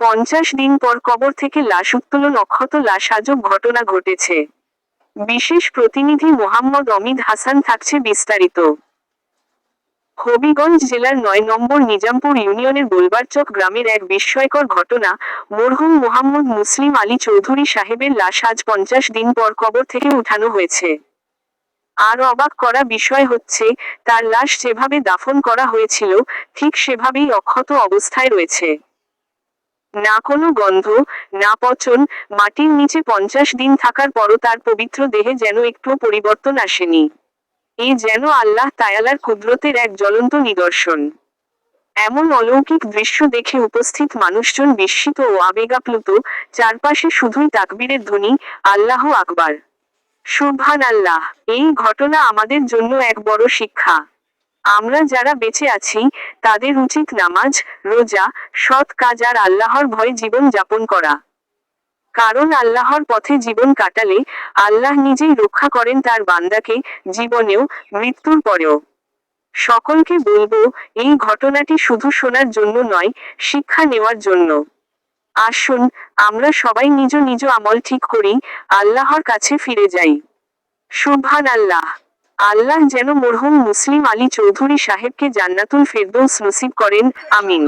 পঞ্চাশ দিন পর কবর থেকে লাশ উত্তোলন অক্ষত লাশ আজব ঘটনা ঘটেছে। বিশেষ প্রতিনিধি মোহাম্মদ অমিদ হাসান থাকছে বিস্তারিত। হবিগঞ্জ জেলার নয় নম্বর নিজামপুর ইউনিয়নের গোলবারচক গ্রামের এক বিস্ময়কর ঘটনা, মরহুম মোহাম্মদ মুসলিম আলী চৌধুরী সাহেবের লাশ আজ পঞ্চাশ দিন পর কবর থেকে উঠানো হয়েছে। আর অবাক করা বিষয় হচ্ছে, তার লাশ যেভাবে দাফন করা হয়েছিল, ঠিক সেভাবেই অক্ষত অবস্থায় রয়েছে। না কোনো গন্ধ, না পচন, মাটির নিচে পঞ্চাশ দিন থাকার পরও তার পবিত্র দেহে যেন একটুও পরিবর্তন আসেনি। এ যেন আল্লাহ তায়ালার কুদরতের এক জ্বলন্ত নিদর্শন। এমন অলৌকিক দৃশ্য দেখে উপস্থিত মানুষজন বিস্মিত ও আবেগাপ্লুত, চারপাশে শুধুই তাকবীরের ধ্বনি, আল্লাহ আকবার। সুবহান আল্লাহ এই ঘটনা আমাদের জন্য এক বড় শিক্ষা। আমরা যারা বেঁচে আছি তাদের উচিত নামাজ, রোজা, সৎ কাজ আর আল্লাহর ভয়ে জীবন যাপন করা। কারণ আল্লাহর পথে জীবন কাটালে আল্লাহ নিজেই রক্ষা করেন তার বান্দাকে জীবনেও মৃত্যুর পরেও। সকলকে বলব, এই ঘটনাটি শুধু শোনার জন্য নয়, শিক্ষা নেওয়ার জন্য। আসুন, আমরা সবাই নিজ নিজ আমল ঠিক করি, আল্লাহর কাছে ফিরে যাই। সুবহান আল্লাহ আল্লাহ যেন মরহুম মুসলিম আলী চৌধুরী সাহেবকে জান্নাতুল ফেরদৌস নসিব করেন আমিন।